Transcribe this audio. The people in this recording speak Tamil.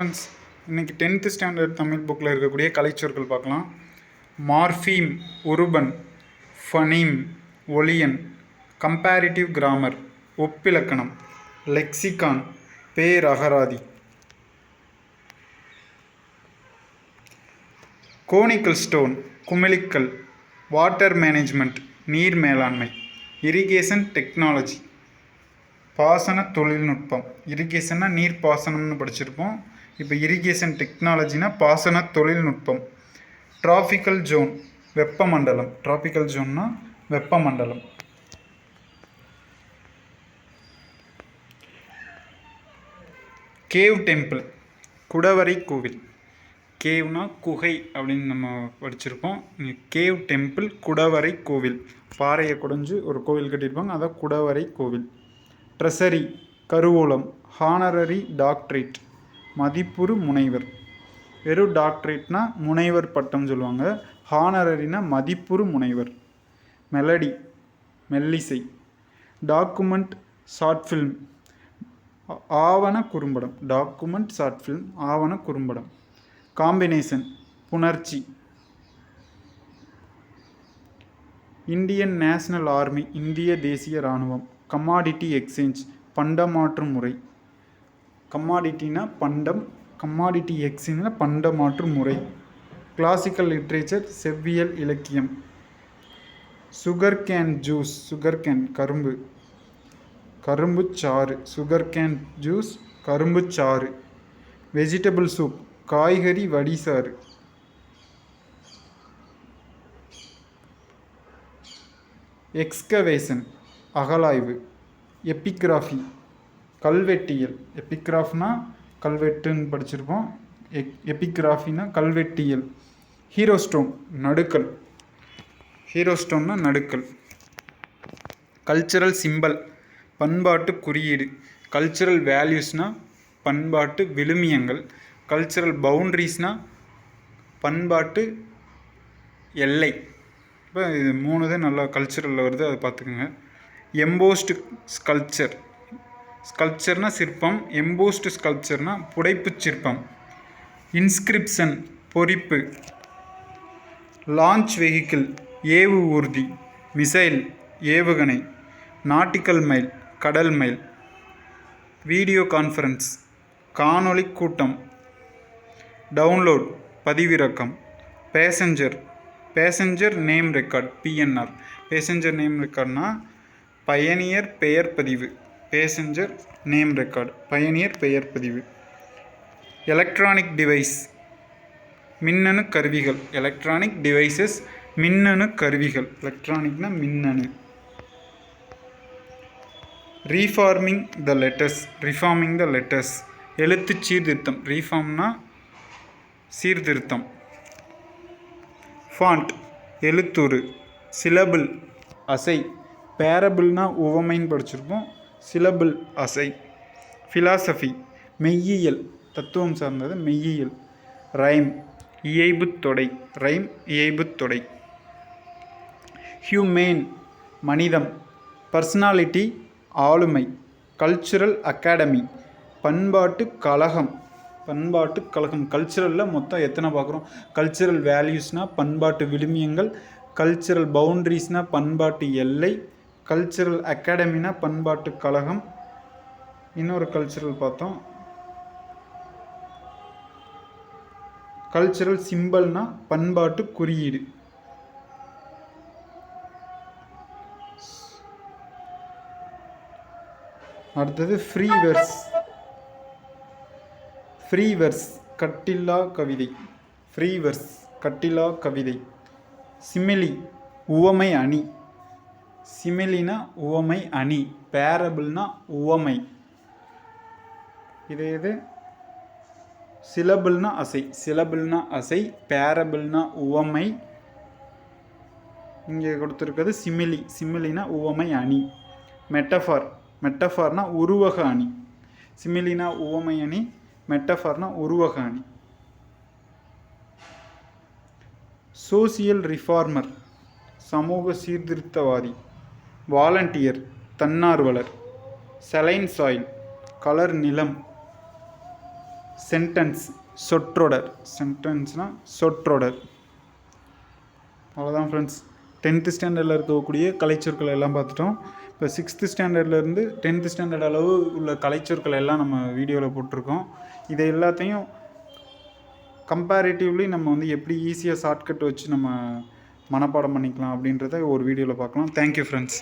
ஃப்ரெண்ட்ஸ் இன்றைக்கி டென்த்து ஸ்டாண்டர்ட் தமிழ் புக்கில் இருக்கக்கூடிய கலைச்சொற்கள் பார்க்கலாம். மார்ஃபீம் உருபன் ஃபனீம் ஒலியன் கம்பேரிட்டிவ் கிராமர் ஒப்பிலக்கணம் லெக்சிகான் பேரகராதி. கோனிக்கல் ஸ்டோன் குமிழிக்கல் வாட்டர் மேனேஜ்மெண்ட் நீர் மேலாண்மை இரிகேஷன் டெக்னாலஜி பாசன தொழில்நுட்பம். இரிகேஷன்னா நீர் பாசனம்னு படிச்சிருப்போம். இப்போ இரிகேஷன் டெக்னாலஜினா பாசன தொழில்நுட்பம். டிராபிக்கல் ஜோன் வெப்பமண்டலம். டிராபிக்கல் ஜோன்னா வெப்பமண்டலம். கேவ் டெம்பிள் குடவரை கோவில். கேவ்னா குகை அப்படின்னு நம்ம படிச்சிருப்போம். இங்கே கேவ் டெம்பிள் குடவரை கோவில். பாறையை குடைஞ்சு ஒரு கோவில் கட்டியிருப்பாங்க. அதான் குடவரை கோவில். ட்ரெஸரி கருவூலம். ஹானரரி டாக்டரேட் மதிப்புறு முனைவர். வெறும் டாக்டரேட்னா முனைவர் பட்டம் சொல்லுவாங்க. ஹானரரினா மதிப்புறு முனைவர். மெலடி மெல்லிசை. Document short film. ஆவண குறும்படம். டாக்குமெண்ட் ஷார்ட் ஃபில்ம் ஆவண குறும்படம். காம்பினேஷன் புணர்ச்சி. இந்தியன் நேஷனல் ஆர்மி இந்திய தேசிய இராணுவம். கமாடிட்டி எக்ஸ்சேஞ்ச் பண்டமாற்று முறை. கம்மாடிட்டினா பண்டம் கமாடிட்டி எக்ஸ்சேஞ்ச்னா பண்டமாற்று முறை. கிளாசிக்கல் லிட்ரேச்சர் செவ்வியல் இலக்கியம். Sugar cane juice sugar cane கரும்பு. கரும்பு சாறு சுகர் கேன் ஜூஸ் கரும்பு சாறு. வெஜிடபிள் சூப் காய்கறி வடிசாறு. எக்ஸ்கவேஷன் அகலாய்வு. எப்பிகிராஃபி கல்வெட்டியல். எப்பிகிராஃப்னா கல்வெட்டுன்னு படிச்சிருப்போம். எக் எப்பிகிராஃபினா கல்வெட்டியல். ஹீரோஸ்டோன் நடுக்கல். ஹீரோஸ்டோன்னா நடுக்கல். கல்ச்சரல் சிம்பல் பண்பாட்டு குறியீடு. கல்ச்சுரல் வேல்யூஸ்னால் பண்பாட்டு விழுமியங்கள். கல்ச்சுரல் பவுண்ட்ரிஸ்னால் பண்பாட்டு எல்லை. இப்போ இது மூணு தான் நல்லா கல்ச்சுரலில் வருது அதை பார்த்துக்குங்க. எம்போஸ்டு ஸ்கல்ச்சர் ஸ்கல்ச்சர்னா சிற்பம் எம்போஸ்டு ஸ்கல்ச்சர்னா புடைப்பு சிற்பம். இன்ஸ்கிரிப்ஷன் பொறிப்பு. லான்ச் வெஹிக்கிள் ஏவு ஊர்தி. மிசைல் ஏவுகணை. நாட்டிக்கல் மைல் கடல் மைல். வீடியோ கான்ஃபரன்ஸ் காணொளி கூட்டம். டவுன்லோட் பதிவிறக்கம். Passenger. Passenger name record PNR passenger name ரெக்கார்ட்னா பயணியர் பெயர் பதிவு. பேசஞ்சர் நேம் ரெக்கார்டு பயணியர் பெயர் பதிவு. எலக்ட்ரானிக் டிவைஸ் மின்னணு கருவிகள். எலக்ட்ரானிக் டிவைசஸ் மின்னணு கருவிகள். எலக்ட்ரானிக்னா மின்னணு. Reforming the letters reforming the letters எழுத்து சீர்திருத்தம். ரீஃபார்ம்னா சீர்திருத்தம். ஃபாண்ட் எழுத்துரு. சிலபிள் அசை. பேரபிள்னா உவமைன்னு படிச்சிருப்போம். சிலபிள் அசை. ஃபிலாசபி மெய்யியல். தத்துவம் சார்ந்தது மெய்யியல். ரைம் இயைபுத் தொடை. ரைம் இயைபுத் தொடை. ஹியூமேன் மனிதம். பர்சனாலிட்டி ஆளுமை. கல்ச்சுரல் அகாடமி பண்பாட்டு கழகம். பண்பாட்டு கழகம். கல்ச்சுரலில் மொத்தம் எத்தனை பார்க்குறோம்? கல்ச்சுரல் வேல்யூஸ்னால் பண்பாட்டு விழுமியங்கள். கல்ச்சுரல் பவுண்ட்ரிஸ்னால் பண்பாட்டு எல்லை. கல்ச்சுரல் அகாடமினா பண்பாட்டு கழகம். இன்னொரு கல்ச்சுரல் பார்த்தோம். கல்ச்சுரல் சிம்பல்னா பண்பாட்டு குறியீடு. அடுத்தது ஃப்ரீவர்ஸ் ஃப்ரீவர்ஸ் கட்டில்லா கவிதை. ஃப்ரீவர்ஸ் கட்டிலா கட்டில்லா கவிதை. சிமிலி உவமை அணி. சிமிலினா உவமை அணி பேரபிள்னா உவமை. இது இது சிலபிள்னா அசை சிலபிள்னா அசை பேரபிள்னா உவமை. இங்கே கொடுத்துருக்கிறது சிமிலி சிமிலினா உவமை அணி. மெட்டஃபார் மெட்டஃபார்னா உருவக அணி. சிமிலினா உவமை அணி மெட்டஃபார்னா உருவக அணி. சோசியல் ரிஃபார்மர் சமூக சீர்திருத்தவாதி. வாலண்டியர் தன்னார்வலர் செலைன் சாயில் கலர் நிலம் சென்டென்ஸ் சொற்றொடர். சென்டென்ஸ்னால் சொற்றொடர். அவ்வளோதான் ஃப்ரெண்ட்ஸ் டென்த்து ஸ்டாண்டர்டில் இருக்கக்கூடிய கலைச்சொற்கள் எல்லாம் பார்த்துட்டோம். இப்போ சிக்ஸ்த்து ஸ்டாண்டர்ட்லேருந்து டென்த்து ஸ்டாண்டர்ட் அளவு உள்ள கலைச்சொற்கள் எல்லாம் நம்ம வீடியோவில் போட்டிருக்கோம். இதை எல்லாத்தையும் கம்பேரிட்டிவ்லி நம்ம வந்து எப்படி ஈஸியாக ஷார்ட்கட் வச்சு நம்ம மனப்பாடம் பண்ணிக்கலாம் அப்படின்றத ஒரு வீடியோவில் பார்க்கலாம். Thank you friends